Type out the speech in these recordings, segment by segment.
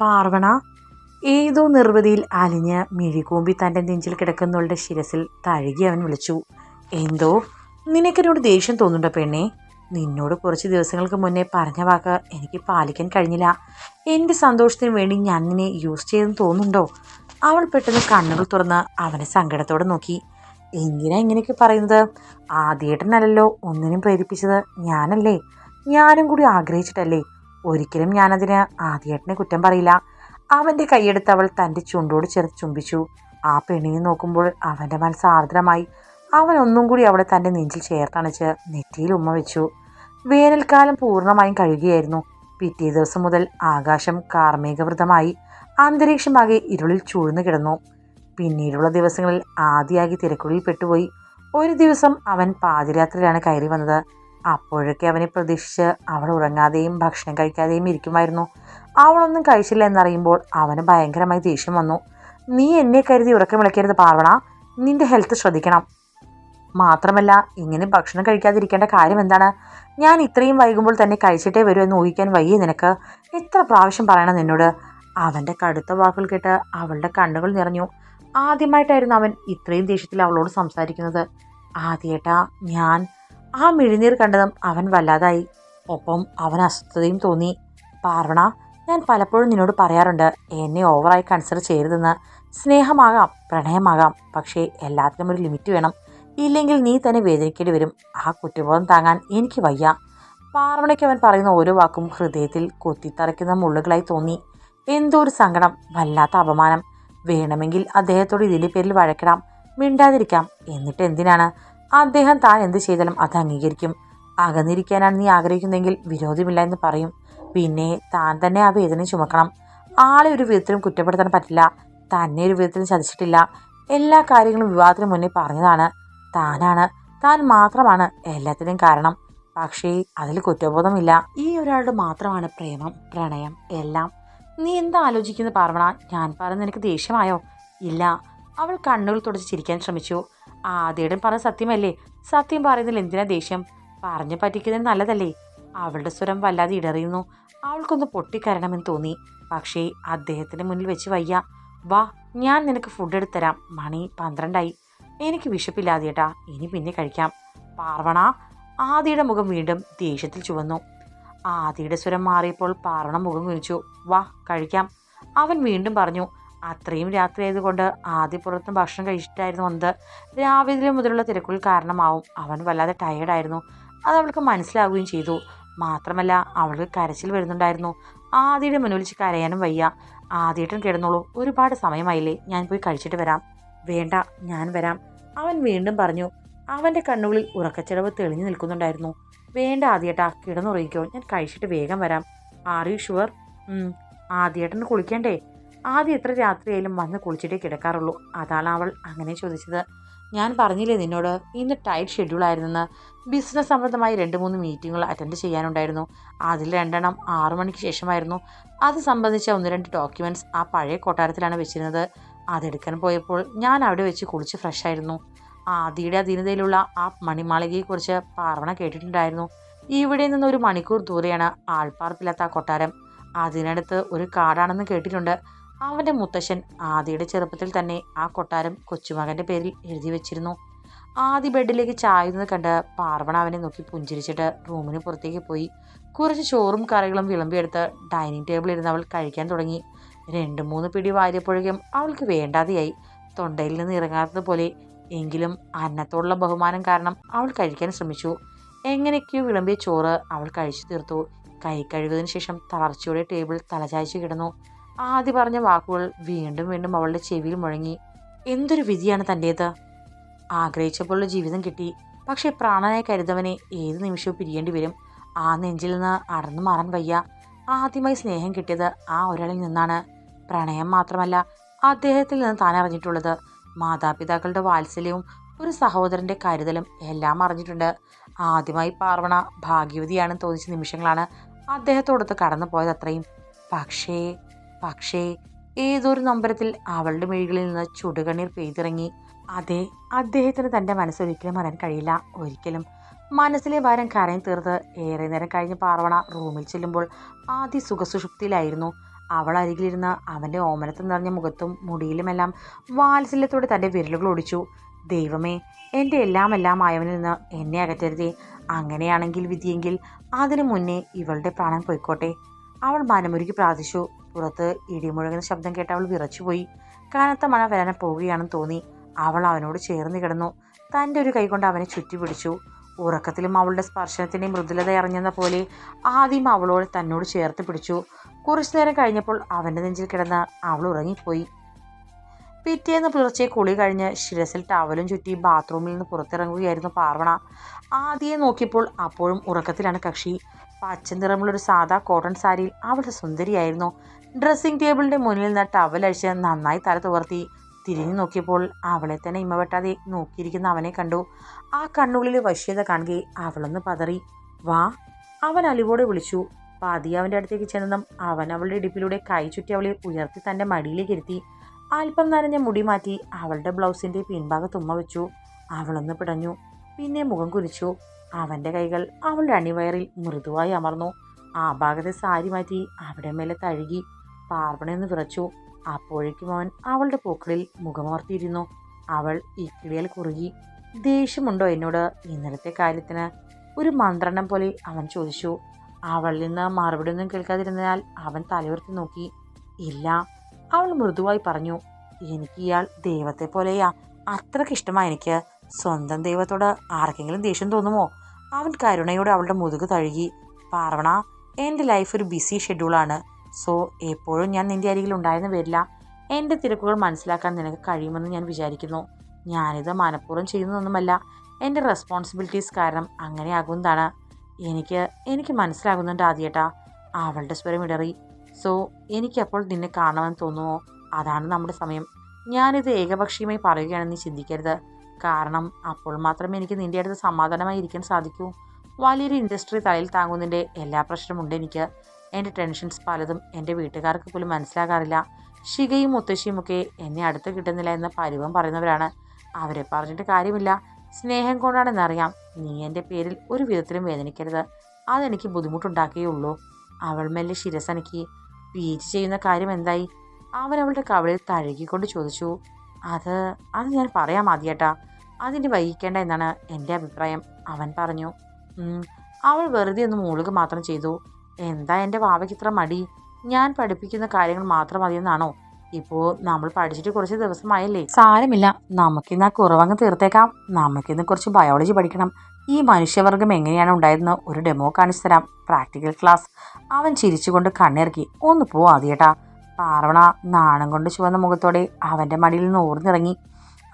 പാർവണ ഏതോ നിർവൃതിയിൽ അലിഞ്ഞ് മിഴികൂമ്പി തന്റെ നെഞ്ചിൽ കിടക്കുന്നവളുടെ ശിരസിൽ തഴുകി അവൻ വിളിച്ചു എന്തോ? നിനക്കെന്നോട് ദേഷ്യം തോന്നുന്നുണ്ടോ പെണ്ണേ? നിന്നോട് കുറച്ച് ദിവസങ്ങൾക്ക് മുന്നേ പറഞ്ഞ വാക്ക് എനിക്ക് പാലിക്കാൻ കഴിഞ്ഞില്ല. എന്റെ സന്തോഷത്തിന് വേണ്ടി ഞാൻ നിന്നെ യൂസ് ചെയ്തെന്ന് തോന്നുന്നുണ്ടോ? അവൾ പെട്ടെന്ന് കണ്ണുകൾ തുറന്ന് അവനെ സങ്കടത്തോടെ നോക്കി. എന്തിനാ ഇങ്ങനെയൊക്കെ പറയുന്നത്? ആദ്യേട്ടനല്ലല്ലോ ഒന്നിനും പ്രേരിപ്പിച്ചത് ഞാനല്ലേ? ഞാനും കൂടി ആഗ്രഹിച്ചിട്ടല്ലേ? ഒരിക്കലും ഞാനതിന് ആദ്യേട്ടനെ കുറ്റം പറയില്ല. അവന്റെ കൈയെടുത്ത് അവൾ തന്റെ ചുണ്ടോട് ചേർത്ത് ചുംബിച്ചു. ആ പെണ്ണിനെ നോക്കുമ്പോൾ അവന്റെ മനസ്സ് ആർദ്രമായി. അവൻ ഒന്നും കൂടി അവളെ തന്റെ നെഞ്ചിൽ ചേർത്തണച്ച് നെറ്റിയിൽ ഉമ്മ വെച്ചു. വേനൽക്കാലം പൂർണമായും കഴിയുകയായിരുന്നു. പിറ്റേ ദിവസം മുതൽ ആകാശം കാർമേഘവൃതമായി. അന്തരീക്ഷമാകെ ഇരുളിൽ ചൂഴ്ന്നു കിടന്നു. പിന്നീടുള്ള ദിവസങ്ങളിൽ ആദ്യമായി തിരക്കുകളിൽ പെട്ടുപോയി. ഒരു ദിവസം അവൻ പാതിരാത്രിയിലാണ് കയറി വന്നത്. അപ്പോഴൊക്കെ അവനെ പ്രതീക്ഷിച്ച് അവൾ ഉറങ്ങാതെയും ഭക്ഷണം കഴിക്കാതെയും ഇരിക്കുമായിരുന്നു. അവളൊന്നും കഴിച്ചില്ല എന്നറിയുമ്പോൾ അവന് ഭയങ്കരമായി ദേഷ്യം വന്നു. നീ എന്നെ കരുതി ഉറക്കം വിളിക്കരുത് പാർവണ. നിന്റെ ഹെൽത്ത് ശ്രദ്ധിക്കണം. മാത്രമല്ല ഇങ്ങനെ ഭക്ഷണം കഴിക്കാതിരിക്കേണ്ട കാര്യം എന്താണ്? ഞാൻ ഇത്രയും വൈകുമ്പോൾ തന്നെ കഴിച്ചിട്ടേ വരൂ എന്ന് ഊഹിക്കാൻ വയ്യ നിനക്ക്. എത്ര പ്രാവശ്യം പറയണം നിന്നോട്? അവന്റെ കടുത്ത വാക്കുകൾ കേട്ട് അവളുടെ കണ്ണുകൾ നിറഞ്ഞു. ആദ്യമായിട്ടായിരുന്നു അവൻ ഇത്രയും ദേഷ്യത്തിൽ അവളോട് സംസാരിക്കുന്നത്. ആദ്യേട്ടാ ഞാൻ ആ മിഴിനീർ കണ്ടതും അവൻ വല്ലാതായി. ഒപ്പം അവൻ അസ്വസ്ഥതയും തോന്നി. പാർവണ ഞാൻ പലപ്പോഴും നിന്നോട് പറയാറുണ്ട് എന്നെ ഓവറായി കൺസിഡർ ചെയ്യരുതെന്ന്. സ്നേഹമാകാം പ്രണയമാകാം പക്ഷേ എല്ലാത്തിനും ഒരു ലിമിറ്റ് വേണം. ഇല്ലെങ്കിൽ നീ തന്നെ വേദനിക്കേണ്ടി വരും. ആ കുറ്റബോധം താങ്ങാൻ എനിക്ക് വയ്യ. പാർവണയ്ക്ക് അവൻ പറയുന്ന ഓരോ വാക്കും ഹൃദയത്തിൽ കൊത്തിത്തറയ്ക്കുന്ന മുള്ളുകളായി തോന്നി. എന്തോ ഒരു സങ്കടം വല്ലാത്ത അപമാനം. വേണമെങ്കിൽ അദ്ദേഹത്തോട് ഇതിന്റെ പേരിൽ വഴക്കിടാം മിണ്ടാതിരിക്കാം. എന്നിട്ട് എന്തിനാണ്? അദ്ദേഹം താൻ എന്ത് ചെയ്താലും അത് അംഗീകരിക്കും. അകന്നിരിക്കാനാണ് നീ ആഗ്രഹിക്കുന്നതെങ്കിൽ വിരോധമില്ല എന്ന് പറയും. പിന്നെ താൻ തന്നെ ആ വേദന ചുമക്കണം. ആളെ ഒരു വിധത്തിലും കുറ്റപ്പെടുത്താൻ പറ്റില്ല. തന്നെ ഒരു വിധത്തിലും ചതിച്ചിട്ടില്ല. എല്ലാ കാര്യങ്ങളും വിവാഹത്തിന് മുന്നേ പറഞ്ഞതാണ്. താനാണ്. താൻ മാത്രമാണ് എല്ലാത്തിനും കാരണം. പക്ഷേ അതിൽ കുറ്റബോധമില്ല. ഈ ഒരാളുടെ മാത്രമാണ് പ്രേമം പ്രണയം എല്ലാം. നീ എന്താ ആലോചിക്കുന്നത് പാർവണ? ഞാൻ പറഞ്ഞ നിനക്ക് ദേഷ്യമായോ? ഇല്ല. അവൾ കണ്ണുകൾ തുടച്ച് ചിരിക്കാൻ ശ്രമിച്ചു. ആദ്യയുടെ പറഞ്ഞ സത്യമല്ലേ? സത്യം പറയുന്നതിൽ എന്തിനാ ദേഷ്യം? പറഞ്ഞു പറ്റിക്കുന്നത് നല്ലതല്ലേ? അവളുടെ സ്വരം വല്ലാതെ ഇടറിയുന്നു. അവൾക്കൊന്ന് പൊട്ടിക്കരണമെന്ന് തോന്നി. പക്ഷേ അദ്ദേഹത്തിന് മുന്നിൽ വെച്ച് വയ്യ. വാ ഞാൻ നിനക്ക് ഫുഡ് എടുത്തരാം മണി പന്ത്രണ്ടായി. എനിക്ക് വിശപ്പില്ലാതെയേട്ടാ ഇനി പിന്നെ കഴിക്കാം. പാർവണ? ആദിയുടെ മുഖം വീണ്ടും ദേഷ്യത്തിൽ ചുവന്നു. ആദിയുടെ സ്വരം മാറിയപ്പോൾ പാർവണ മുഖം കുനിച്ചു. വാ കഴിക്കാം. അവൻ വീണ്ടും പറഞ്ഞു. അത്രയും രാത്രി ആയതുകൊണ്ട് ആദ്യ പുറത്തും ഭക്ഷണം കഴിച്ചിട്ടായിരുന്നു വന്നത്. രാവിലെ മുതലുള്ള തിരക്കുകൾ കാരണമാവും. അവൻ വല്ലാതെ ടയേർഡായിരുന്നു അത് അവൾക്ക് മനസ്സിലാവുകയും ചെയ്തു. മാത്രമല്ല അവൾക്ക് കരച്ചിൽ വരുന്നുണ്ടായിരുന്നു. ആദ്യയുടെ മുന്നിൽ കരയാനും വയ്യ. ആദ്യയിട്ടും കിടന്നോളൂ. ഒരുപാട് സമയമായില്ലേ. ഞാൻ പോയി കഴിച്ചിട്ട് വരാം. വേണ്ട ഞാൻ വരാം. അവൻ വീണ്ടും പറഞ്ഞു. അവന്റെ കണ്ണുകളിൽ ഉറക്കച്ചെലവ് തെളിഞ്ഞു നിൽക്കുന്നുണ്ടായിരുന്നു. വേണ്ട ആദ്യേട്ടാ കിടന്നുറങ്ങിക്കോ. ഞാൻ കഴിച്ചിട്ട് വേഗം വരാം. ആർ യു ഷുവർ ആദ്യേട്ടന് കുളിക്കണ്ടേ? ആദ്യം എത്ര രാത്രിയായാലും വന്ന് കുളിച്ചിട്ടേ കിടക്കാറുള്ളൂ. അതാണ് അവൾ അങ്ങനെ ചോദിച്ചത്. ഞാൻ പറഞ്ഞില്ലേ നിന്നോട് ഇന്ന് ടൈറ്റ് ഷെഡ്യൂൾ ആയിരുന്നെന്ന്. ബിസിനസ് സംബന്ധമായി രണ്ട് മൂന്ന് മീറ്റിങ്ങുകൾ അറ്റൻഡ് ചെയ്യാനുണ്ടായിരുന്നു. അതിൽ രണ്ടെണ്ണം ആറു മണിക്ക് ശേഷമായിരുന്നു. അത് സംബന്ധിച്ച ഒന്ന് രണ്ട് ഡോക്യുമെന്റ്സ് ആ പഴയ കൊട്ടാരത്തിലാണ് വെച്ചിരുന്നത്. അതെടുക്കാൻ പോയപ്പോൾ ഞാൻ അവിടെ വെച്ച് കുളിച്ച് ഫ്രഷ് ആയിരുന്നു. ആദിയുടെ അധീനതയിലുള്ള ആ മണിമാളികയെക്കുറിച്ച് പാർവണ കേട്ടിട്ടുണ്ടായിരുന്നു. ഇവിടെ നിന്ന് ഒരു മണിക്കൂർ ദൂരെയാണ് ആൾപ്പാർപ്പില്ലാത്ത ആ കൊട്ടാരം. അതിനടുത്ത് ഒരു കാടാണെന്ന് കേട്ടിട്ടുണ്ട്. അവന്റെ മുത്തശ്ശൻ ആദിയുടെ ചെറുപ്പത്തിൽ തന്നെ ആ കൊട്ടാരം കൊച്ചുമകന്റെ പേരിൽ എഴുതി വെച്ചിരുന്നു. ആദി ബെഡിലേക്ക് ചായുന്നത് കണ്ട് പാർവണ അവനെ നോക്കി പുഞ്ചിരിച്ചിട്ട് റൂമിന് പുറത്തേക്ക് പോയി. കുറച്ച് ചോറും കറികളും വിളമ്പിയെടുത്ത് ഡൈനിങ് ടേബിളിൽ ഇരുന്ന് അവൾ കഴിക്കാൻ തുടങ്ങി. രണ്ട് മൂന്ന് പിടി വാരിയപ്പോഴേക്കും അവൾക്ക് വേണ്ടാതെയായി. തൊണ്ടയിൽ നിന്ന് ഇറങ്ങാത്തതുപോലെ എങ്കിലും അന്നത്തോടുള്ള ബഹുമാനം കാരണം അവൾ കഴിക്കാൻ ശ്രമിച്ചു. എങ്ങനെയൊക്കെയോ വിളമ്പിയ ചോറ് അവൾ കഴിച്ചു തീർത്തു. കൈ കഴുകിയതിനു ശേഷം തളർച്ചയോടെ ടേബിൾ തലചായ്ച്ചു കിടന്നു. ആദ്യ പറഞ്ഞ വാക്കുകൾ വീണ്ടും വീണ്ടും അവളുടെ ചെവിയിൽ മുഴങ്ങി. എന്തൊരു വിധിയാണ് തന്റേത് ആഗ്രഹിച്ചപ്പോഴുള്ള ജീവിതം കിട്ടി. പക്ഷേ പ്രാണനായി കരുതവനെ ഏത് നിമിഷവും പിരിയേണ്ടി വരും. ആ നെഞ്ചിൽ നിന്ന് അടർന്നു മാറാൻ വയ്യ. ആദ്യമായി സ്നേഹം കിട്ടിയത് ആ ഒരാളിൽ നിന്നാണ്. പ്രണയം മാത്രമല്ല അദ്ദേഹത്തിൽ നിന്ന് താൻ അറിഞ്ഞിട്ടുള്ളത്. മാതാപിതാക്കളുടെ വാത്സല്യവും ഒരു സഹോദരന്റെ കരുതലും എല്ലാം അറിഞ്ഞിട്ടുണ്ട്. ആദ്യമായി പാർവണ ഭാഗ്യവതിയാണെന്ന് തോന്നിച്ച നിമിഷങ്ങളാണ് അദ്ദേഹത്തോടൊത്ത് കടന്നു പോയത് അത്രയും. പക്ഷേ പക്ഷേ ഏതൊരു നമ്പരത്തിൽ അവളുടെ മിഴികളിൽ നിന്ന് ചുടുകണ്ണീർ പെയ്തിറങ്ങി അതെ അദ്ദേഹത്തിന് തന്റെ മനസ്സൊരിക്കലും അറിയാൻ കഴിയില്ല. ഒരിക്കലും. മനസ്സിലെ ഭാരം കരയും തീർത്ത് ഏറെ നേരം കഴിഞ്ഞ് പാർവണ റൂമിൽ ചെല്ലുമ്പോൾ ആദ്യ സുഖസുഷുപ്തിയിലായിരുന്നു. അവൾ അരികിലിരുന്ന് അവന്റെ ഓമനത്തിൽ നിറഞ്ഞ മുഖത്തും മുടിയിലുമെല്ലാം വാത്സല്യത്തോടെ തന്റെ വിരലുകൾ ഒടിച്ചു ദൈവമേ എന്റെ എല്ലാം എല്ലാം ആയവനിൽ നിന്ന് എന്നെ അകറ്റരുതേ. അങ്ങനെയാണെങ്കിൽ വിധിയെങ്കിൽ അതിനു മുന്നേ ഇവളുടെ പ്രാണൻ പോയിക്കോട്ടെ. അവൾ മനമുരുകി പ്രാർത്ഥിച്ചു. പുറത്ത് ഇടിമുഴങ്ങുന്ന ശബ്ദം കേട്ട് അവൾ വിറച്ചുപോയി. കനത്ത മഴ വരാനെ പോവുകയാണെന്ന് തോന്നി. അവൾ അവനോട് ചേർന്ന് കിടന്നു. തന്റെ ഒരു കൈകൊണ്ട് അവനെ ചുറ്റിപ്പിടിച്ചു. ഉറക്കത്തിലും അവളുടെ സ്പർശനത്തിന്റെ മൃദുലത അറിഞ്ഞെന്ന പോലെ ആദ്യം അവളോട് തന്നോട് ചേർത്ത് പിടിച്ചു. കുറച്ചു നേരം കഴിഞ്ഞപ്പോൾ അവന്റെ നെഞ്ചിൽ കിടന്ന് അവൾ ഉറങ്ങിപ്പോയി. പിറ്റേന്ന് പുലർച്ചെ കുളി കഴിഞ്ഞ് ശിരസിൽ ടവലും ചുറ്റി ബാത്റൂമിൽ നിന്ന് പുറത്തിറങ്ങുകയായിരുന്നു പാർവണ. ആദ്യം നോക്കിയപ്പോൾ അപ്പോഴും ഉറക്കത്തിലാണ് കക്ഷി. പച്ച നിറമുള്ളൊരു സാധാ കോട്ടൺ സാരിയിൽ അവളുടെ സുന്ദരിയായിരുന്നു. ഡ്രസ്സിംഗ് ടേബിളിന്റെ മുന്നിൽ നിന്ന് ടവൽ അഴിച്ച് നന്നായി തല തുവർത്തി. തിരിഞ്ഞു നോക്കിയപ്പോൾ അവളെ തന്നെ ഇമ്മ വെട്ടാതെ നോക്കിയിരിക്കുന്ന അവനെ കണ്ടു. ആ കണ്ണുകളിൽ വശ്യത കാണുകയെ അവളൊന്ന് പതറി. വാ അവൻ അലിവോടെ വിളിച്ചു. പാതി അവന്റെ അടുത്തേക്ക് ചെന്നതും അവൻ അവളുടെ ഇടുപ്പിലൂടെ കൈ ചുറ്റി അവളെ ഉയർത്തി തന്റെ മടിയിലേക്ക് ഇരുത്തി. അല്പം നനഞ്ഞ മുടി മാറ്റി അവളുടെ ബ്ലൗസിന്റെ പിൻഭാഗത്തുമ്മ വെച്ചു. അവളൊന്ന് പിടഞ്ഞു. പിന്നെ മുഖം കുരിച്ചു അവന്റെ കൈകൾ അവളുടെ അണിവയറിൽ മൃദുവായി അമർന്നു. ആ ഭാഗത്തെ സാരി മാറ്റി അവിടെ മേലെ തഴുകി പാർവണയൊന്ന് വിറച്ചു. അപ്പോഴേക്കും അവൻ അവളുടെ പൂക്കളിൽ മുഖമോർത്തിയിരുന്നു. അവൾ ഇക്കിളിയൽ കുറുകി ദേഷ്യമുണ്ടോ എന്നോട്? ഇന്നലത്തെ കാര്യത്തിന് ഒരു മന്ത്രണം പോലെ അവൻ ചോദിച്ചു. അവളിൽ നിന്ന് മറുപടി ഒന്നും കേൾക്കാതിരുന്നതിനാൽ അവൻ തലയുർത്തി നോക്കി. ഇല്ല അവൾ മൃദുവായി പറഞ്ഞു എനിക്ക് ഇയാൾ ദൈവത്തെ പോലെയാ അത്രയ്ക്ക് എനിക്ക്. സ്വന്തം ദൈവത്തോട് ആർക്കെങ്കിലും ദേഷ്യം തോന്നുമോ? അവൻ കരുണയോടെ അവളുടെ മുതുക് തഴുകി പാർവണ എന്റെ ലൈഫ് ഒരു ബിസി ഷെഡ്യൂളാണ് സോ എപ്പോഴും ഞാൻ നിന്റെ അരികിൽ ഉണ്ടായെന്ന് വരില്ല. എന്റെ തിരക്കുകൾ മനസ്സിലാക്കാൻ നിനക്ക് കഴിയുമെന്ന് ഞാൻ വിചാരിക്കുന്നു. ഞാനിത് മനഃപൂർവം ചെയ്യുന്നതൊന്നുമല്ല. എന്റെ റെസ്പോൺസിബിലിറ്റീസ് കാരണം അങ്ങനെ ആകുന്നതാണ്. എനിക്ക് എനിക്ക് മനസ്സിലാകുന്നുണ്ട് ആദ്യേട്ടാ. അവളുടെ സ്വരം ഇടറി. സോ എനിക്കപ്പോൾ നിന്നെ കാണണമെന്ന് തോന്നുമോ? അതാണ് നമ്മുടെ സമയം. ഞാനിത് ഏകപക്ഷീയമായി പറയുകയാണെന്ന് ചിന്തിക്കരുത്. കാരണം അപ്പോൾ മാത്രമേ എനിക്ക് നിന്റെ അടുത്ത് സമാധാനമായി ഇരിക്കാൻ സാധിക്കൂ. വലിയൊരു ഇൻഡസ്ട്രി തലയിൽ താങ്ങുന്നതിന്റെ എല്ലാ പ്രശ്നമുണ്ട് എനിക്ക്. എന്റെ ടെൻഷൻസ് പലതും എന്റെ വീട്ടുകാർക്ക് പോലും മനസ്സിലാകാറില്ല. ശിഖയും മുത്തശ്ശിയുമൊക്കെ എന്നെ അടുത്ത് കിട്ടുന്നില്ല എന്ന പരിവം പറയുന്നവരാണ്. അവരെ പറഞ്ഞിട്ട് കാര്യമില്ല. സ്നേഹം കൊണ്ടാണെന്നറിയാം നീ എന്റെ പേരിൽ ഒരു വിധത്തിലും വേദനിക്കരുത്. അതെനിക്ക് ബുദ്ധിമുട്ടുണ്ടാക്കുകയുള്ളൂ. അവൾ മെല്ലെ ശിരസനക്കി. പി എച്ച് ചെയ്യുന്ന കാര്യം എന്തായി? അവൻ അവളുടെ കവളിൽ തഴുകിക്കൊണ്ട് ചോദിച്ചു. അത് അത് ഞാൻ പറയാം ആദ്യേട്ടാ. അതിന് വൈകിക്കേണ്ട എന്നാണ് എന്റെ അഭിപ്രായം. അവൻ പറഞ്ഞു അവൾ വെറുതെ ഒന്ന് മൂളുക മാത്രം ചെയ്തു. എന്താ എന്റെ വാവയ്ക്ക് ഇത്ര മടി? ഞാൻ പഠിപ്പിക്കുന്ന കാര്യങ്ങൾ മാത്രം മതിയെന്നാണോ? ഇപ്പോൾ നമ്മൾ പഠിച്ചിട്ട് കുറച്ച് ദിവസമായല്ലേ? സാരമില്ല. നമുക്കിന്ന് ആ കുറവങ്ങ് തീർത്തേക്കാം. നമുക്കിന്ന് കുറച്ച് ബയോളജി പഠിക്കണം. ഈ മനുഷ്യവർഗം എങ്ങനെയാണ് ഉണ്ടായിരുന്ന ഒരു ഡെമോ കാണിച്ചു തരാം. പ്രാക്ടിക്കൽ ക്ലാസ് അവൻ ചിരിച്ചുകൊണ്ട് കണ്ണിറക്കി. ഒന്ന് പോ പാർവണ നാണം കൊണ്ട് ചുവന്ന മുഖത്തോടെ അവന്റെ മടിയിൽ നിന്ന് ഊർന്നിറങ്ങി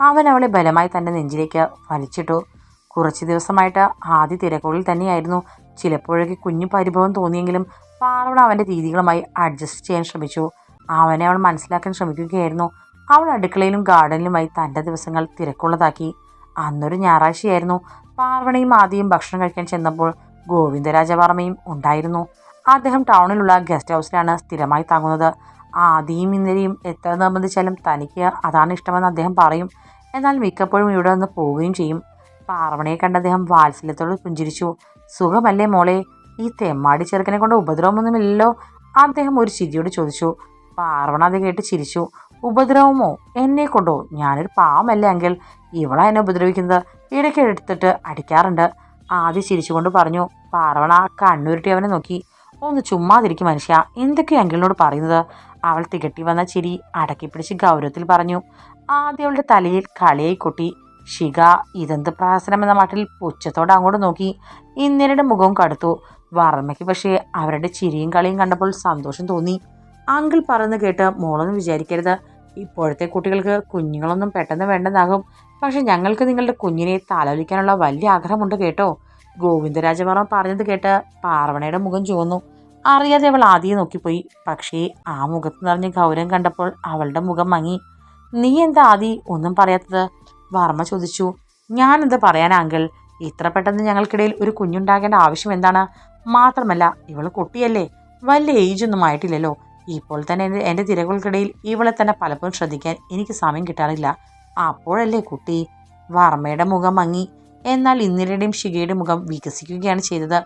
അവൻ അവളെ ബലമായി തന്റെ നെഞ്ചിലേക്ക് വലിച്ചിട്ടു. കുറച്ച് ദിവസമായിട്ട് ആദ്യ തിരക്കുകളിൽ തന്നെയായിരുന്നു. ചിലപ്പോഴൊക്കെ കുഞ്ഞു പരിഭവം തോന്നിയെങ്കിലും പാർവണ അവന്റെ രീതികളുമായി അഡ്ജസ്റ്റ് ചെയ്യാൻ ശ്രമിച്ചു. അവനെ അവൾ മനസ്സിലാക്കാൻ ശ്രമിക്കുകയായിരുന്നു. അവൾ അടുക്കളയിലും ഗാർഡനിലുമായി തന്റെ ദിവസങ്ങൾ തിരക്കുള്ളതാക്കി. അന്നൊരു ഞായറാഴ്ചയായിരുന്നു. പാർവണയും ആദ്യം ഭക്ഷണം കഴിക്കാൻ ചെന്നപ്പോൾ ഗോവിന്ദരാജവർമ്മയും ഉണ്ടായിരുന്നു. അദ്ദേഹം ടൗണിലുള്ള ഗസ്റ്റ് ഹൗസിലാണ് സ്ഥിരമായി താങ്ങുന്നത്. ആദിയും ഇന്നലെയും എത്ര നിർബന്ധിച്ചാലും തനിക്ക് അതാണ് ഇഷ്ടമെന്ന് അദ്ദേഹം പറയും. എന്നാൽ മിക്കപ്പോഴും ഇവിടെ നിന്ന് പോവുകയും ചെയ്യും. പാർവണയെ കണ്ട അദ്ദേഹം വാത്സല്യത്തോട് പുഞ്ചിരിച്ചു. സുഖമല്ലേ മോളെ? ഈ തെമ്മാടി ചെറുക്കനെ കൊണ്ട് ഉപദ്രവമൊന്നുമില്ലല്ലോ? അദ്ദേഹം ഒരു ചിരിയോട് ചോദിച്ചു. പാർവണ അത് കേട്ട് ചിരിച്ചു. ഉപദ്രവമോ? എന്നെ കൊണ്ടോ? ഞാനൊരു പാവമല്ലേ എങ്കിൽ ഇവളാ എന്നെ ഉപദ്രവിക്കുന്നത്. ഇടയ്ക്ക് എടുത്തിട്ട് അടിക്കാറുണ്ട്. ആദ്യം ചിരിച്ചുകൊണ്ട് പറഞ്ഞു. പാർവണ കണ്ണുരുട്ടി അവനെ നോക്കി. ഒന്ന് ചുമ്മാതിരിക്കും മനുഷ്യ. എന്തൊക്കെയാ അങ്കിളിനോട് പറയുന്നത്? അവൾ തികട്ടി വന്ന ചിരി അടക്കി പിടിച്ച് ഗൗരവത്തിൽ പറഞ്ഞു ആദ്യം അവളുടെ തലയിൽ കളിയായി കൊട്ടി. ഷിക ഇതെന്ത് പ്രഹസനം എന്ന മട്ടിൽ പുച്ഛത്തോടെ അങ്ങോട്ട് നോക്കി. ഇന്ദിരയുടെ മുഖവും കടുത്തു. വർമ്മയ്ക്ക് പക്ഷേ അവരുടെ ചിരിയും കളിയും കണ്ടപ്പോൾ സന്തോഷം തോന്നി. അങ്കിൾ പറയുന്നത് കേട്ട് മോളൊന്നും വിചാരിക്കരുത്. ഇപ്പോഴത്തെ കുട്ടികൾക്ക് കുഞ്ഞുങ്ങളൊന്നും പെട്ടെന്ന് വേണ്ടെന്നാകും. പക്ഷെ ഞങ്ങൾക്ക് നിങ്ങളുടെ കുഞ്ഞിനെ താലോലിക്കാനുള്ള വലിയ ആഗ്രഹമുണ്ട് കേട്ടോ. ഗോവിന്ദരാജവർമ്മ പറഞ്ഞത് കേട്ട് പാർവണയുടെ മുഖം ചുവന്നു. അറിയാതെ അവൾ ആദ്യം നോക്കിപ്പോയി. പക്ഷേ ആ മുഖത്ത് നിറഞ്ഞ ഗൗരവം കണ്ടപ്പോൾ അവളുടെ മുഖം മങ്ങി. നീ എന്താ ആദി ഒന്നും പറയാത്തത്? വർമ്മ ചോദിച്ചു. ഞാനെന്ത് പറയാനാ അങ്കിൾ? ഇത്ര പെട്ടെന്ന് ഞങ്ങൾക്കിടയിൽ ഒരു കുഞ്ഞുണ്ടാകേണ്ട ആവശ്യം എന്താണ്? മാത്രമല്ല ഇവൾ കുട്ടിയല്ലേ? വലിയ ഒന്നും ആയിട്ടില്ലല്ലോ. ഇപ്പോൾ തന്നെ എന്റെ എന്റെ തിരകൾക്കിടയിൽ ഇവളെ തന്നെ പലപ്പോഴും ശ്രദ്ധിക്കാൻ എനിക്ക് സമയം കിട്ടാറില്ല. അപ്പോഴല്ലേ കുട്ടി? വർമ്മയുടെ മുഖം മങ്ങി. എന്നാൽ ഇന്ദിരയുടെയും ശിഖയുടെയും മുഖം വികസിക്കുകയാണ് ചെയ്തത്.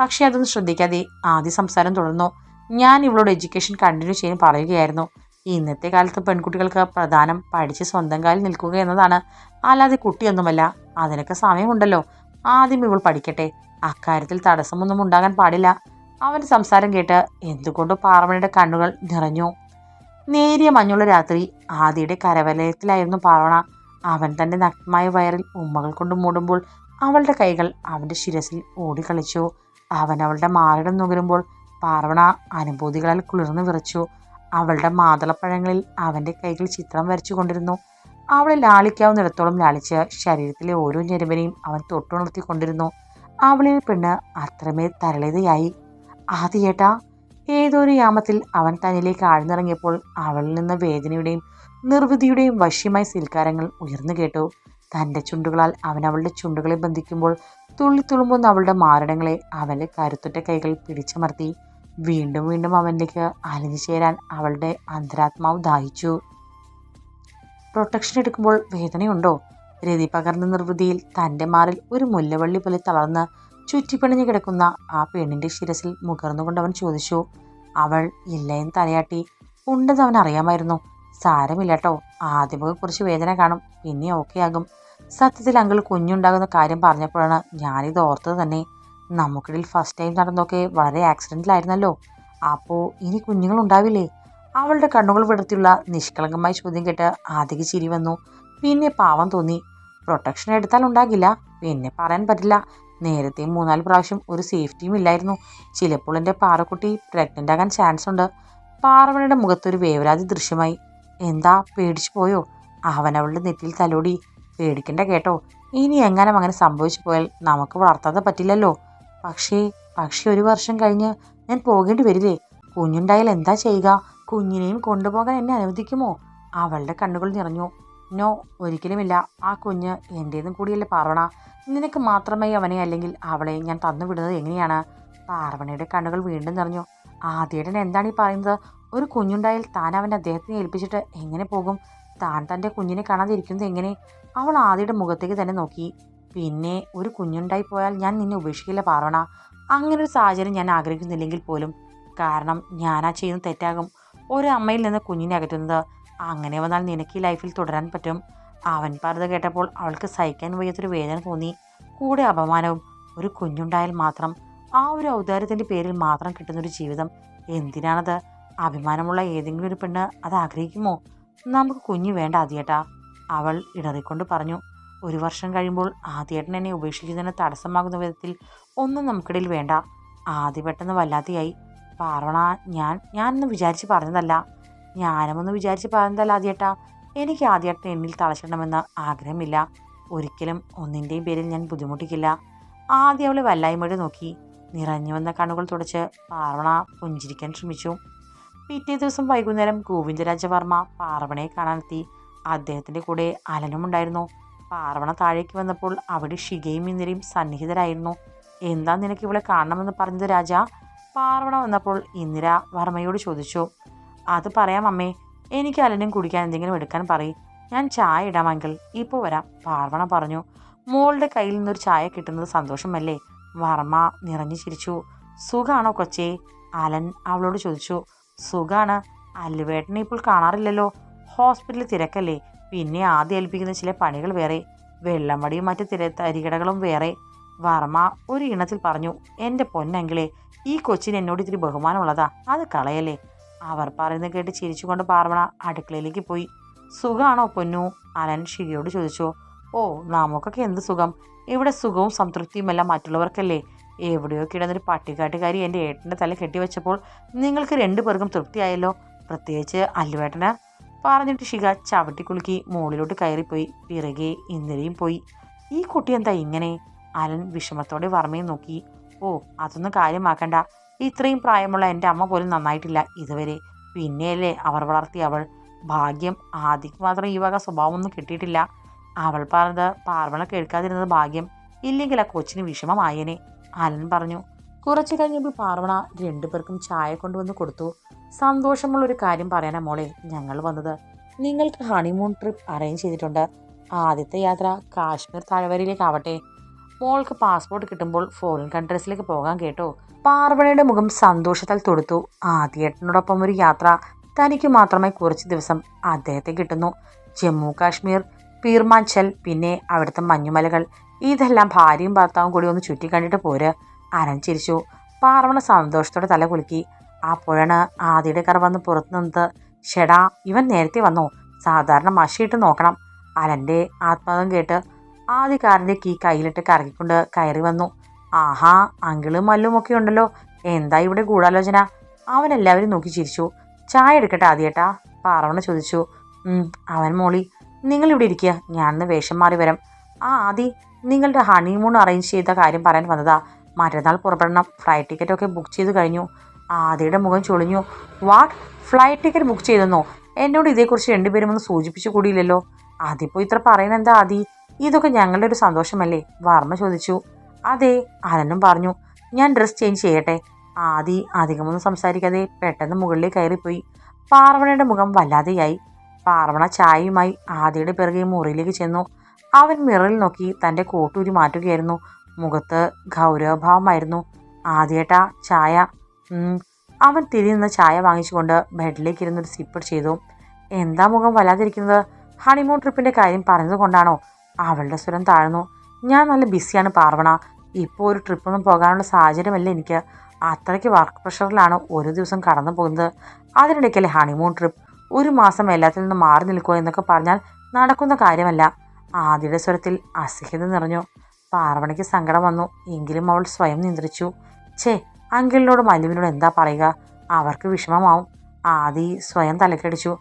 പക്ഷേ അതൊന്നും ശ്രദ്ധിക്കാതെ ആദ്യ സംസാരം തുടർന്നു. ഞാൻ ഇവളോട് എഡ്യൂക്കേഷൻ കണ്ടിന്യൂ ചെയ്യാൻ പറയുകയായിരുന്നു. ഇന്നത്തെ കാലത്ത് പെൺകുട്ടികൾക്ക് പ്രധാനം പഠിച്ച് സ്വന്തം കാലിൽ നിൽക്കുക എന്നതാണ്. അല്ലാതെ കുട്ടിയൊന്നുമല്ല അതിനൊക്കെ സമയമുണ്ടല്ലോ. ആദ്യം ഇവൾ പഠിക്കട്ടെ. അക്കാര്യത്തിൽ തടസ്സമൊന്നും ഉണ്ടാകാൻ പാടില്ല. അവന്റെ സംസാരം കേട്ട് എന്തുകൊണ്ടും പാർവണയുടെ കണ്ണുകൾ നിറഞ്ഞു. നേരിയ മഞ്ഞുള്ള രാത്രി ആദിയുടെ കരവലയത്തിലായിരുന്നു പാർവണ അവൻ തന്റെ നഗ്നമായ വയറിൽ ഉമ്മകൾ കൊണ്ട് മൂടുമ്പോൾ അവളുടെ കൈകൾ അവന്റെ ശിരസിൽ ഓടിക്കളിച്ചു. അവൻ അവളുടെ മാറിടം നുകരുമ്പോൾ പാർവണ അനുഭൂതികളാൽ കുളിർന്നു വിറച്ചു. അവളുടെ മാതളപ്പഴങ്ങളിൽ അവന്റെ കൈകൾ ചിത്രം വരച്ചു കൊണ്ടിരുന്നു അവളെ ലാളിക്കാവുന്നിടത്തോളം ലാളിച്ച് ശരീരത്തിലെ ഓരോ ഞെരുവിനെയും അവൻ തൊട്ടുണർത്തിക്കൊണ്ടിരുന്നു. അവളിൽ പെണ്ണ് അത്രമേൽ തരളിതയായി ആദ്യേട്ടാ ഏതൊരു യാമത്തിൽ അവൻ തന്നിലേക്ക് ആഴ്ന്നിറങ്ങിയപ്പോൾ അവളിൽ നിന്ന് വേദനയുടെയും നിർവൃതിയുടെയും വശ്യമായ സിൽക്കാരങ്ങൾ ഉയർന്നു കേട്ടു. തന്റെ ചുണ്ടുകളാൽ അവൻ അവളുടെ ചുണ്ടുകളെ ബന്ധിക്കുമ്പോൾ തുള്ളിത്തുളുമ്പുന്ന അവളുടെ മാരടങ്ങളെ അവന്റെ കരുത്തുറ്റ കൈകൾ പിടിച്ചമർത്തി. വീണ്ടും വീണ്ടും അവനിലേക്ക് അലിഞ്ഞു ചേരാൻ അവളുടെ അന്തരാത്മാവ് ദാഹിച്ചു. പ്രൊട്ടക്ഷൻ എടുക്കുമ്പോൾ വേദനയുണ്ടോ? രതി പകർന്ന നിർവൃതിയിൽ തന്റെ മാറിൽ ഒരു മുല്ലവള്ളി പോലെ തളർന്ന് ചുറ്റിപ്പിണഞ്ഞു കിടക്കുന്ന ആ പെണ്ണിന്റെ ശിരസിൽ മുകർന്നുകൊണ്ട് അവൻ ചോദിച്ചു അവൾ ഇല്ലയെന്ന് തലയാട്ടി. ഉണ്ടെന്ന് അവൻ അറിയാമായിരുന്നു സാരമില്ല കേട്ടോ ആദ്യമൊക്കെ കുറച്ച് വേദന കാണും. പിന്നെ ഓക്കെ ആകും സത്യത്തിൽ അങ്കിൾ കുഞ്ഞുണ്ടാകുന്ന കാര്യം പറഞ്ഞപ്പോഴാണ് ഞാനിത് ഓർത്തത് തന്നെ. നമുക്കിടയിൽ ഫസ്റ്റ് ടൈം നടന്നൊക്കെ വളരെ ആക്സിഡന്റിലായിരുന്നല്ലോ അപ്പോൾ ഇനി കുഞ്ഞുങ്ങൾ ഉണ്ടാവില്ലേ? അവളുടെ കണ്ണുകൾ വിടർത്തിയുള്ള നിഷ്കളങ്കമായ ചോദ്യം കേട്ട് ആദ്യക്ക് ചിരി വന്നു. പിന്നെ പാവം തോന്നി. പ്രൊട്ടക്ഷൻ എടുത്താൽ ഉണ്ടാകില്ല. പിന്നെ പറയാൻ പറ്റില്ല. നേരത്തെ മൂന്നാൽ പ്രാവശ്യം ഒരു സേഫ്റ്റിയും ഇല്ലായിരുന്നു. ചിലപ്പോൾ എന്റെ പാറക്കുട്ടി പ്രഗ്നന്റ് ആകാൻ ചാൻസ് ഉണ്ട്. പാറവണയുടെ മുഖത്തൊരു വേവരാതി ദൃശ്യമായി. എന്താ പേടിച്ചു പോയോ? അവൻ അവളുടെ നെറ്റിയിൽ തലോടി. പേടിക്കണ്ട കേട്ടോ. ഇനി എങ്ങനെ അങ്ങനെ സംഭവിച്ചു പോയാൽ നമുക്ക് വളർത്താതെ പറ്റില്ലല്ലോ. പക്ഷേ പക്ഷേ ഒരു വർഷം കഴിഞ്ഞ് ഞാൻ പോകേണ്ടി വരില്ലേ? കുഞ്ഞുണ്ടായാൽ എന്താ ചെയ്യുക? കുഞ്ഞിനെയും കൊണ്ടുപോകാൻ എന്നെ അനുവദിക്കുമോ? അവളുടെ കണ്ണുകൾ നിറഞ്ഞു. നോ ഒരിക്കലുമില്ല. ആ കുഞ്ഞ് എന്റേതും കൂടിയല്ലേ പാർവണ. നിനക്ക് മാത്രമേ അവനെ അല്ലെങ്കിൽ അവളെ ഞാൻ തന്നു വിടുന്നത് എങ്ങനെയാണ്? പാർവണയുടെ കണ്ണുകൾ വീണ്ടും നിറഞ്ഞു. ആദ്യേടൻ എന്താണ് ഈ പറയുന്നത്? ഒരു കുഞ്ഞുണ്ടായാൽ താൻ അവന്റെ അദ്ദേഹത്തിനെ ഏൽപ്പിച്ചിട്ട് എങ്ങനെ പോകും? താൻ തന്റെ കുഞ്ഞിനെ കാണാതിരിക്കുന്നത് എങ്ങനെ? അവൾ ആദ്യയുടെ മുഖത്തേക്ക് തന്നെ നോക്കി. പിന്നെ ഒരു കുഞ്ഞുണ്ടായി പോയാൽ ഞാൻ നിന്നെ ഉപേക്ഷിക്കില്ല പാർവണ. അങ്ങനെ ഒരു സാഹചര്യം ഞാൻ ആഗ്രഹിക്കുന്നില്ലെങ്കിൽ പോലും. കാരണം ഞാനാ ചെയ്യുന്ന തെറ്റാകും. ഒരു അമ്മയിൽ നിന്ന് കുഞ്ഞിനെ അകറ്റുന്നത്. അങ്ങനെ വന്നാൽ നിനക്ക് ഈ ലൈഫിൽ തുടരാൻ പറ്റും. അവൻ പറഞ്ഞത് കേട്ടപ്പോൾ അവൾക്ക് സഹിക്കാൻ വയ്യാത്തൊരു വേദന തോന്നി. കൂടെ അപമാനവും ഒരു കുഞ്ഞുണ്ടായാൽ മാത്രം. ആ ഒരു ഔദാര്യത്തിന്റെ പേരിൽ മാത്രം കിട്ടുന്നൊരു ജീവിതം. എന്തിനാണത്? അഭിമാനമുള്ള ഏതെങ്കിലും ഒരു പെണ്ണ് അത് ആഗ്രഹിക്കുമോ? നമുക്ക് കുഞ്ഞ് വേണ്ട ആദ്യേട്ടാ. അവൾ ഇടറിക്കൊണ്ട് പറഞ്ഞു ഒരു വർഷം കഴിയുമ്പോൾ ആദ്യേട്ടൻ എന്നെ ഉപേക്ഷിക്കുന്നതിന് തടസ്സമാകുന്ന വിധത്തിൽ ഒന്നും നമുക്കിടയിൽ വേണ്ട. ആദ്യ പെട്ടെന്ന് വല്ലാതെയായി. പാർവണ ഞാൻ ഞാനൊന്ന് വിചാരിച്ച് പറഞ്ഞതല്ല. ഞാനുമൊന്ന് വിചാരിച്ച് പറഞ്ഞതല്ല ആദ്യേട്ടാ. എനിക്ക് ആദ്യേട്ടൻ എന്നിൽ തളച്ചിടണമെന്ന് ആഗ്രഹമില്ല. ഒരിക്കലും ഒന്നിന്റെയും പേരിൽ ഞാൻ ബുദ്ധിമുട്ടിക്കില്ല. ആദ്യം അവളെ വല്ലായ്മയുടെ നോക്കി. നിറഞ്ഞു വന്ന കണ്ണുകൾ തുടച്ച് പാർവണ പുഞ്ചിരിക്കാൻ ശ്രമിച്ചു. പിറ്റേ ദിവസം വൈകുന്നേരം ഗോവിന്ദരാജവർമ്മ പാർവണയെ കാണാനെത്തി. അദ്ദേഹത്തിന്റെ കൂടെ അലനുമുണ്ടായിരുന്നു. പാർവണ താഴേക്ക് വന്നപ്പോൾ അവിടെ ഷികയും ഇന്ദിരയും സന്നിഹിതരായിരുന്നു. എന്താ നിനക്ക് ഇവളെ കാണണമെന്ന് പറഞ്ഞത് രാജ? പാർവണ വന്നപ്പോൾ ഇന്ദിര വർമ്മയോട് ചോദിച്ചു. അത് പറയാം അമ്മേ. എനിക്ക് അലനും കുടിക്കാൻ എന്തെങ്കിലും എടുക്കാൻ പറയും. ഞാൻ ചായ ഇടാം അങ്കിൾ ഇപ്പോൾ വരാം പാർവണ പറഞ്ഞു. മോളുടെ കയ്യിൽ നിന്നൊരു ചായ കിട്ടുന്നത് സന്തോഷമല്ലേ? വർമ്മ നിറഞ്ഞു ചിരിച്ചു. സുഖാണോ കൊച്ചേ? അലൻ അവളോട് ചോദിച്ചു. സുഖാണ്. അല്ലുവേട്ടനെ ഇപ്പോൾ കാണാറില്ലല്ലോ. ഹോസ്പിറ്റലിൽ തിരക്കല്ലേ? പിന്നെ ആദ്യം ഏൽപ്പിക്കുന്ന ചില പണികൾ വേറെ. വെള്ളമടിയും മറ്റ് തിര തരികടകളും വേറെ. വർമ്മ ഒരു ഇണത്തിൽ പറഞ്ഞു എന്റെ പൊന്നെങ്കിലേ ഈ കൊച്ചിന് എന്നോട് ഇത്തിരി ബഹുമാനമുള്ളതാ. അത് കളയല്ലേ? അവർ പറയുന്നത് കേട്ട് ചിരിച്ചുകൊണ്ട് പാർവണ അടുക്കളയിലേക്ക് പോയി. സുഖമാണോ പൊന്നു? അലൻ ഷികയോട് ചോദിച്ചു. ഓ നമുക്കൊക്കെ എന്ത് സുഖം? ഇവിടെ സുഖവും സംതൃപ്തിയുമെല്ലാം മറ്റുള്ളവർക്കല്ലേ? എവിടെയോ കിടന്നൊരു പട്ടിക്കാട്ടുകാരി എന്റെ ഏട്ടന്റെ തല കെട്ടിവെച്ചപ്പോൾ നിങ്ങൾക്ക് രണ്ടു പേർക്കും തൃപ്തിയായല്ലോ. പ്രത്യേകിച്ച് അല്ലുവേട്ടന് പറഞ്ഞിട്ട് ഷിക ചവിട്ടിക്കുളുക്കി മുകളിലോട്ട് കയറിപ്പോയി. പിറകെ ഇന്ദിരയും പോയി. ഈ കുട്ടി എന്താ ഇങ്ങനെ? അലൻ വിഷമത്തോടെ വർമ്മയും നോക്കി. ഓ അതൊന്നും കാര്യമാക്കണ്ട. ഇത്രയും പ്രായമുള്ള എന്റെ അമ്മ പോലും നന്നായിട്ടില്ല ഇതുവരെ. പിന്നെയല്ലേ അവർ വളർത്തി അവൾ. ഭാഗ്യം ആദ്യം മാത്രം ഈ വക സ്വഭാവമൊന്നും കിട്ടിയിട്ടില്ല. അവൾ പറഞ്ഞത് പാർവണ കേൾക്കാതിരുന്നത് ഭാഗ്യം. ഇല്ലെങ്കിൽ ആ കൊച്ചിന് വിഷമമായേനെ. അലൻ പറഞ്ഞു കുറച്ചു കഴിഞ്ഞപ്പോൾ പാർവണ രണ്ടുപേർക്കും ചായ കൊണ്ടുവന്ന് കൊടുത്തു. സന്തോഷമുള്ള ഒരു കാര്യം പറയാനാ മോളെ ഞങ്ങൾ വന്നത്. നിങ്ങൾക്ക് ഹണിമൂൺ ട്രിപ്പ് അറേഞ്ച് ചെയ്തിട്ടുണ്ട്. ആദ്യത്തെ യാത്ര കാശ്മീർ താഴ്വരയിലേക്കാവട്ടെ മോൾക്ക് പാസ്പോർട്ട് കിട്ടുമ്പോൾ ഫോറിൻ കൺട്രീസിലേക്ക് പോകാൻ കേട്ടോ. പാർവണയുടെ മുഖം സന്തോഷത്താൽ തൊടുത്തു. ആദ്യേട്ടനോടൊപ്പം ഒരു യാത്ര തനിക്ക് മാത്രമേ കുറച്ച് ദിവസം അദ്ദേഹത്തെ കിട്ടുന്നു. ജമ്മു കാശ്മീർ പീർമാഞ്ചൽ പിന്നെ അവിടുത്തെ മഞ്ഞുമലകൾ. ഇതെല്ലാം ഭാര്യയും ഭർത്താവും കൂടി ഒന്ന് ചുറ്റി കണ്ടിട്ട് പോര്. അനൻ ചിരിച്ചു പാർവണ സന്തോഷത്തോടെ തല കുലുക്കി. അപ്പോഴാണ് ആദിയുടെ കറ വന്ന് പുറത്തു നിന്നത് ഷെടാ ഇവൻ നേരത്തെ വന്നു? സാധാരണ മഷിയിട്ട് നോക്കണം. അലന്റെ ആത്മാതം കേട്ട് ആദ്യ കാറിന്റെ കീ കയ്യിലിട്ട് കറക്കിക്കൊണ്ട് കയറി വന്നു. ആഹാ അങ്കിളും മല്ലും ഒക്കെ ഉണ്ടല്ലോ. എന്താ ഇവിടെ ഗൂഢാലോചന? അവൻ എല്ലാവരും നോക്കി ചിരിച്ചു. ചായ എടുക്കട്ടെ ആദ്യേട്ടാ? പാർവണ ചോദിച്ചു. അവൻ മോളി നിങ്ങൾ ഇവിടെ ഇരിക്കുക ഞാനൊന്ന് വേഷം മാറി വരാം. ആ ആദി നിങ്ങളുടെ ഹണിമൂൺ അറേഞ്ച് ചെയ്ത കാര്യം പറയാൻ വന്നതാ. മറ്റന്നാൾ പുറപ്പെടണം. ഫ്ലൈറ്റ് ടിക്കറ്റൊക്കെ ബുക്ക് ചെയ്ത് കഴിഞ്ഞു. ആദ്യയുടെ മുഖം ചൊളിഞ്ഞു. വാട്ട് ഫ്ലൈറ്റ് ടിക്കറ്റ് ബുക്ക് ചെയ്തെന്നോ? എന്നോട് ഇതേക്കുറിച്ച് രണ്ടുപേരും ഒന്ന് സൂചിപ്പിച്ചു കൂടിയില്ലല്ലോ. അതിപ്പോൾ ഇത്ര പറയുന്നത് എന്താ ആദി? ഇതൊക്കെ ഞങ്ങളുടെ ഒരു സന്തോഷമല്ലേ? വർമ്മ ചോദിച്ചു. അതെ അനനും പറഞ്ഞു. ഞാൻ ഡ്രസ് ചേഞ്ച് ചെയ്യട്ടെ. ആദി അധികമൊന്നും സംസാരിക്കാതെ പെട്ടെന്ന് മുകളിലേക്ക് കയറിപ്പോയി. പാർവണയുടെ മുഖം വല്ലാതെയായി. പാർവണ ചായയുമായി ആദിയുടെ പിറകെ മുറിയിലേക്ക് ചെന്നു. അവൻ മിററിൽ നോക്കി തന്റെ കോട്ടൂരി മാറ്റുകയായിരുന്നു. മുഖത്ത് ഗൗരവഭാവമായിരുന്നു. ആദ്യേട്ടാ ചായ. അവൻ തിരി നിന്ന് ചായ വാങ്ങിച്ചുകൊണ്ട് ബെഡിലേക്ക് ഇരുന്നൊരു സിപ്പ് ചെയ്തു. എന്താ മുഖം വല്ലാതിരിക്കുന്നത്? ഹണിമൂൺ ട്രിപ്പിന്റെ കാര്യം പറഞ്ഞതുകൊണ്ടാണോ അവളുടെ സ്വരം താഴ്ന്നു. ഞാൻ നല്ല ബിസിയാണ് പാർവണ. ഇപ്പോൾ ഒരു ട്രിപ്പൊന്നും പോകാനുള്ള സാഹചര്യമല്ല എനിക്ക്. അത്രയ്ക്ക് വർക്ക് പ്രഷറിലാണ് ഒരു ദിവസം കടന്നു പോകുന്നത്. അതിനിടയ്ക്കല്ലേ ഹണിമൂൺ ട്രിപ്പ് ഒരു മാസം എല്ലാത്തിൽ നിന്ന് മാറി നിൽക്കുക എന്നൊക്കെ പറഞ്ഞാൽ നടക്കുന്ന കാര്യമല്ല. ആദ്യയുടെ സ്വരത്തിൽ അസഹ്യത നിറഞ്ഞു. പാർവണയ്ക്ക് സങ്കടം വന്നു. എങ്കിലും അവൾ സ്വയം നിയന്ത്രിച്ചു ഛേ അങ്കിളിനോട് മല്ലുവിനോട് എന്താ പറയുക? അവർക്ക് വിഷമമാവും. ആദി സ്വയം തലക്കടിച്ചു.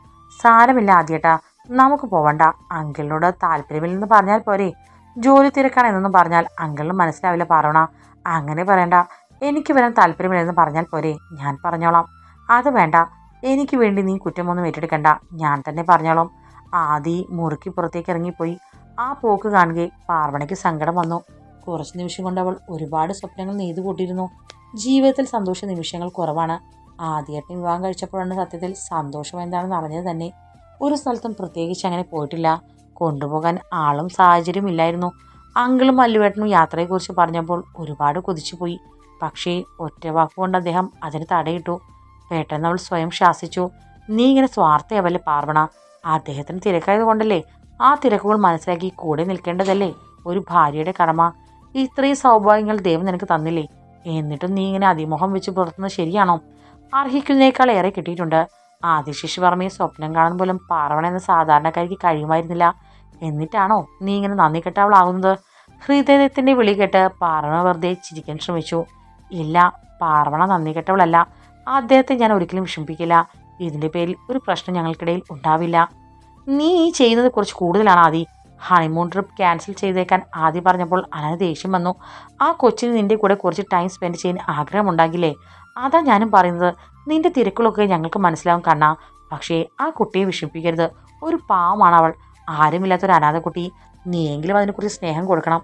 സാരമില്ല ആദ്യേട്ടാ. നമുക്ക് പോവണ്ട. അങ്കിളിനോട് താല്പര്യമില്ലെന്ന് പറഞ്ഞാൽ പോരെ. ജോലി തിരക്കാണ് എന്നൊന്നും പറഞ്ഞാൽ അങ്കിളിന് മനസ്സിലാവില്ല പറയണ അങ്ങനെ പറയണ്ട. എനിക്ക് വരാൻ താല്പര്യമില്ലെന്ന് പറഞ്ഞാൽ പോരെ. ഞാൻ പറഞ്ഞോളാം. അത് വേണ്ട. എനിക്ക് വേണ്ടി നീ കുറ്റമൊന്നും ഏറ്റെടുക്കണ്ട. ഞാൻ തന്നെ പറഞ്ഞോളാം. ആദി മുറുക്കി പുറത്തേക്ക് ഇറങ്ങിപ്പോയി. ആ പോക്ക് കാണുകയെ പാർവണയ്ക്ക് സങ്കടം വന്നു. കുറച്ച് നിമിഷം കൊണ്ട് അവൾ ഒരുപാട് സ്വപ്നങ്ങൾ നെയ്തു കൂട്ടിയിരുന്നു. ജീവിതത്തിൽ സന്തോഷ നിമിഷങ്ങൾ കുറവാണ്. ആദ്യമായിട്ട് വിവാഹം കഴിച്ചപ്പോഴാണ് സത്യത്തിൽ സന്തോഷം എന്താണെന്ന് അറിഞ്ഞത് തന്നെ. ഒരു സ്ഥലത്തും പ്രത്യേകിച്ച് അങ്ങനെ പോയിട്ടില്ല. കൊണ്ടുപോകാൻ ആളും സാഹചര്യവും ഇല്ലായിരുന്നു. അങ്കിളും മല്ലുവേട്ടനും യാത്രയെക്കുറിച്ച് പറഞ്ഞപ്പോൾ ഒരുപാട് കൊതിച്ചുപോയി. പക്ഷേ ഒറ്റ വാക്കുകൊണ്ട് അദ്ദേഹം അതിന് തടയിട്ടു. പെട്ടെന്ന് അവൾ സ്വയം ശാസിച്ചു. നീ ഇങ്ങനെ സ്വാർത്ഥയാവല്ലേ പാർവണ? അദ്ദേഹത്തിന് തിരക്കായത് കൊണ്ടല്ലേ ആ തിരക്കുകൾ മനസ്സിലാക്കി കൂടെ നിൽക്കേണ്ടതല്ലേ? ഒരു ഭാര്യയുടെ കടമ. ഇത്രയും സൗഭാഗ്യങ്ങൾ ദൈവം നിനക്ക് തന്നില്ലേ? എന്നിട്ടും നീ ഇങ്ങനെ അതിമുഖം വെച്ച് പുറത്തുന്നത് ശരിയാണോ? അർഹിക്കുന്നതിനേക്കാൾ ഏറെ കിട്ടിയിട്ടുണ്ട്. ആദിശിശു വർമ്മയെ സ്വപ്നം കാണാൻ പോലും പാർവണ എന്ന സാധാരണക്കാരിക്ക് കഴിയുമായിരുന്നില്ല. എന്നിട്ടാണോ നീ ഇങ്ങനെ നന്ദി കെട്ടവളാകുന്നത് ഹൃദയത്തിന്റെ വിളി കേട്ട് പാർവണ വെറുതെ ചിരിക്കാൻ ശ്രമിച്ചു. ഇല്ല പാർവണ നന്ദി കെട്ടവളല്ല. അദ്ദേഹത്തെ ഞാൻ ഒരിക്കലും വിഷമിപ്പിക്കില്ല. ഇതിന്റെ പേരിൽ ഒരു പ്രശ്നം ഞങ്ങൾക്കിടയിൽ ഉണ്ടാവില്ല. നീ ചെയ്യുന്നത് കുറച്ച് കൂടുതലാണ് ആദി. ഹണിമൂൺ ട്രിപ്പ് ക്യാൻസൽ ചെയ്തേക്കാൻ ആദ്യം പറഞ്ഞപ്പോൾ അനന് ദേഷ്യം വന്നു. ആ കൊച്ചിന് നിന്റെ കൂടെ കുറച്ച് ടൈം സ്പെൻഡ് ചെയ്യാൻ ആഗ്രഹമുണ്ടാകില്ലേ അതാ ഞാനും പറയുന്നത്. നിന്റെ തിരക്കുകളൊക്കെ ഞങ്ങൾക്ക് മനസ്സിലാവും കണ്ണാ. പക്ഷേ ആ കുട്ടിയെ വിഷമിപ്പിക്കരുത്. ഒരു പാവമാണ് അവൾ. ആരുമില്ലാത്തൊരു അനാഥ കുട്ടി. നീയെങ്കിലും അതിനെക്കുറിച്ച് സ്നേഹം കൊടുക്കണം.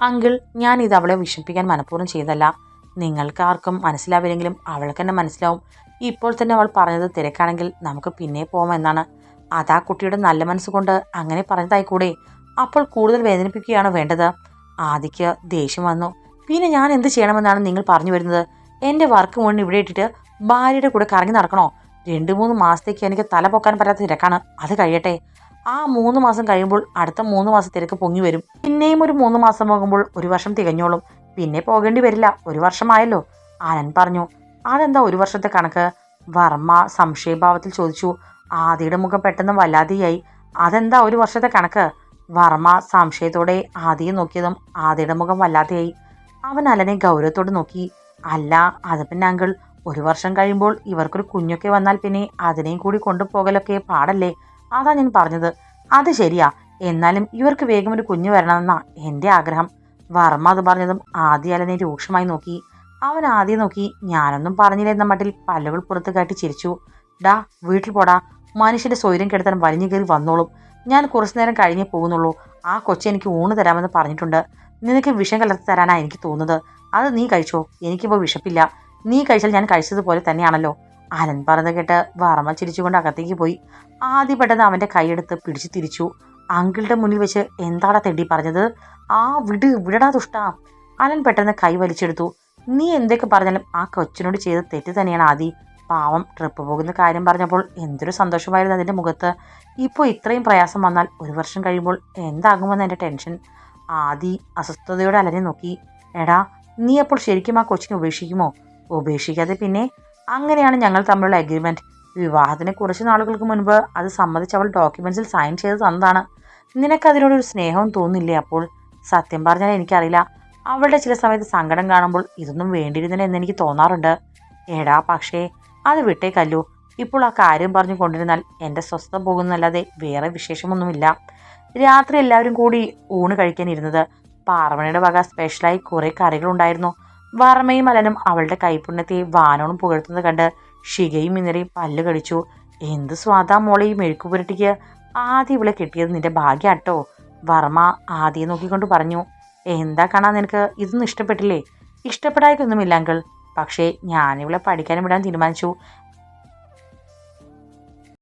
അങ്കിൾ ഞാൻ ഇത് അവളെ വിഷമിപ്പിക്കാൻ മനഃപൂർവം ചെയ്തല്ല നിങ്ങൾക്ക് ആർക്കും മനസ്സിലാവില്ലെങ്കിലും അവൾക്ക് തന്നെ മനസ്സിലാവും. ഇപ്പോൾ തന്നെ അവൾ പറഞ്ഞത് തിരക്കാണെങ്കിൽ നമുക്ക് പിന്നെ പോകാമെന്നാണ് അതാ കുട്ടിയുടെ നല്ല മനസ്സുകൊണ്ട് അങ്ങനെ പറഞ്ഞതായിക്കൂടെ. അപ്പോൾ കൂടുതൽ വേദനിപ്പിക്കുകയാണ് വേണ്ടത്. ആദിക്ക് ദേഷ്യം വന്നു. പിന്നെ ഞാൻ എന്ത് ചെയ്യണമെന്നാണ് നിങ്ങൾ പറഞ്ഞു വരുന്നത്? എന്റെ വർക്ക് മുന്നിൽ ഇവിടെ ഇട്ടിട്ട് ഭാര്യയുടെ കൂടെ കറങ്ങി നടക്കണോ? രണ്ട് മൂന്ന് മാസത്തേക്ക് എനിക്ക് തല പൊക്കാൻ പറ്റാത്ത തിരക്കാണ്. അത് കഴിയട്ടെ. ആ മൂന്ന് മാസം കഴിയുമ്പോൾ അടുത്ത മൂന്ന് മാസം തിരക്ക് പൊങ്ങി വരും. പിന്നെയും ഒരു മൂന്ന് മാസം പോകുമ്പോൾ ഒരു വർഷം തികഞ്ഞോളും. പിന്നെ പോകേണ്ടി വരില്ല. ഒരു വർഷമായല്ലോ. ആനൻ പറഞ്ഞു. അതെന്താ ഒരു വർഷത്തെ കണക്ക്? വർമ്മ സംശയഭാവത്തിൽ ചോദിച്ചു. ആദിയുടെ മുഖം പെട്ടെന്ന് വല്ലാതെയായി. അതെന്താ ഒരു വർഷത്തെ കണക്ക്? വർമ്മ സംശയത്തോടെ ആദിയെ നോക്കിയതും ആദിയുടെ മുഖം വല്ലാതെയായി. അവൻ അലനെ ഗൗരവത്തോട് നോക്കി. അല്ല അത് പിന്നെ അങ്കിൾ ഒരു വർഷം കഴിയുമ്പോൾ ഇവർക്കൊരു കുഞ്ഞൊക്കെ വന്നാൽ പിന്നെ അതിനെയും കൂടി കൊണ്ടുപോകലൊക്കെ പാടല്ലേ? അതാ ഞാൻ പറഞ്ഞത്. അത് ശരിയാ. എന്നാലും ഇവർക്ക് വേഗം ഒരു കുഞ്ഞ് വരണമെന്നാ എന്റെ ആഗ്രഹം. വർമ്മ അത് പറഞ്ഞതും ആദ്യ അലനെ രൂക്ഷമായി നോക്കി. അവൻ ആദ്യം നോക്കി. ഞാനൊന്നും പറഞ്ഞില്ല എന്ന മട്ടിൽ പല്ലുകൾ പുറത്ത് കാട്ടി ചിരിച്ചു. ഡാ വീട്ടിൽ പോടാ. മനുഷ്യന്റെ സ്വൈര്യം കെടുത്താൻ വലിഞ്ഞു കയറി വന്നോളും. ഞാൻ കുറച്ചു നേരം കഴിഞ്ഞേ പോകുന്നുള്ളൂ. ആ കൊച്ചി എനിക്ക് ഊണ് തരാമെന്ന് പറഞ്ഞിട്ടുണ്ട്. നിനക്ക് വിഷം കലർത്തി തരാനാണ് എനിക്ക് തോന്നുന്നത്. അത് നീ കഴിച്ചോ? എനിക്കിപ്പോൾ വിഷപ്പില്ല നീ കഴിച്ചാൽ ഞാൻ കഴിച്ചതുപോലെ തന്നെയാണല്ലോ. അലൻ പറഞ്ഞത് കേട്ട് വർമ്മ ചിരിച്ചുകൊണ്ട് അകത്തേക്ക് പോയി. ആദ്യ പെട്ടെന്ന് അവന്റെ കൈയെടുത്ത് പിടിച്ചു തിരിച്ചു. അങ്കിളുടെ മുന്നിൽ വെച്ച് എന്താടാ തെണ്ടി പറഞ്ഞത്? ആ വിട് വിടടാ ദുഷ്ടാ. അലൻ പെട്ടെന്ന് കൈ വലിച്ചെടുത്തു. നീ എന്തൊക്കെ പറഞ്ഞാലും ആ കൊച്ചിനോട് ചെയ്ത തെറ്റ് തന്നെയാണ് ആദി. പാവം ട്രിപ്പ് പോകുന്ന കാര്യം പറഞ്ഞപ്പോൾ എന്തൊരു സന്തോഷമായിരുന്നു അതിന്റെ മുഖത്ത്. ഇപ്പോൾ ഇത്രയും പ്രയാസം വന്നാൽ ഒരു വർഷം കഴിയുമ്പോൾ എന്താകുമെന്ന് എന്റെ ടെൻഷൻ ആദി അസ്വസ്ഥതയോടെ അലഞ്ഞു നോക്കി. എടാ നീ അപ്പോൾ ശരിക്കും ആ കൊച്ചിനെ ഉപേക്ഷിക്കുമോ? ഉപേക്ഷിക്കാതെ പിന്നെ അങ്ങനെയാണ് ഞങ്ങൾ തമ്മിലുള്ള അഗ്രിമെന്റ് വിവാഹത്തിന് കുറച്ച് നാളുകൾക്ക് മുൻപ് അത് സമ്മതിച്ച് അവൾ ഡോക്യുമെൻസിൽ സൈൻ ചെയ്ത് തന്നതാണ്. നിനക്ക് അതിനോടൊരു സ്നേഹവും തോന്നില്ലേ അപ്പോൾ? സത്യം പറഞ്ഞാൽ എനിക്കറിയില്ല. അവളുടെ ചില സമയത്ത് സങ്കടം കാണുമ്പോൾ ഇതൊന്നും വേണ്ടിയിരുന്നില്ല എന്നെനിക്ക് തോന്നാറുണ്ട്. എടാ പക്ഷേ അത് വിട്ടേക്കല്ലു. ഇപ്പോൾ ആ കാര്യം പറഞ്ഞു കൊണ്ടിരുന്നാൽ എന്റെ സ്വസ്ഥത പോകുന്നല്ലാതെ വേറെ വിശേഷമൊന്നുമില്ല. രാത്രി എല്ലാവരും കൂടി ഊണ് കഴിക്കാൻ ഇരുന്നത്. പാർവണയുടെ വക സ്പെഷ്യലായി കുറേ കറികളുണ്ടായിരുന്നു. വർമ്മയും അലനും അവളുടെ കൈപുണ്യത്തെ വാനോളം പുകഴ്ത്തുന്നത് കണ്ട് ഷികയും ഇന്നലെയും പല്ല് കടിച്ചു. എന്ത് സ്വാദാ മോളെ ഈ മെഴുക്കുപുരട്ടിക്ക് ആദ്യം ഇവളെ കിട്ടിയത് നിന്റെ ഭാഗ്യാട്ടോ വർമ്മ ആദ്യം നോക്കിക്കൊണ്ട് പറഞ്ഞു. എന്താ കാണാൻ നിനക്ക്? ഇതൊന്നും ഇഷ്ടപ്പെട്ടില്ലേ? ഇഷ്ടപ്പെടായിക്കൊന്നുമില്ല അങ്കിൾ. പക്ഷേ ഞാനിവളെ പഠിക്കാൻ വിടാൻ തീരുമാനിച്ചു.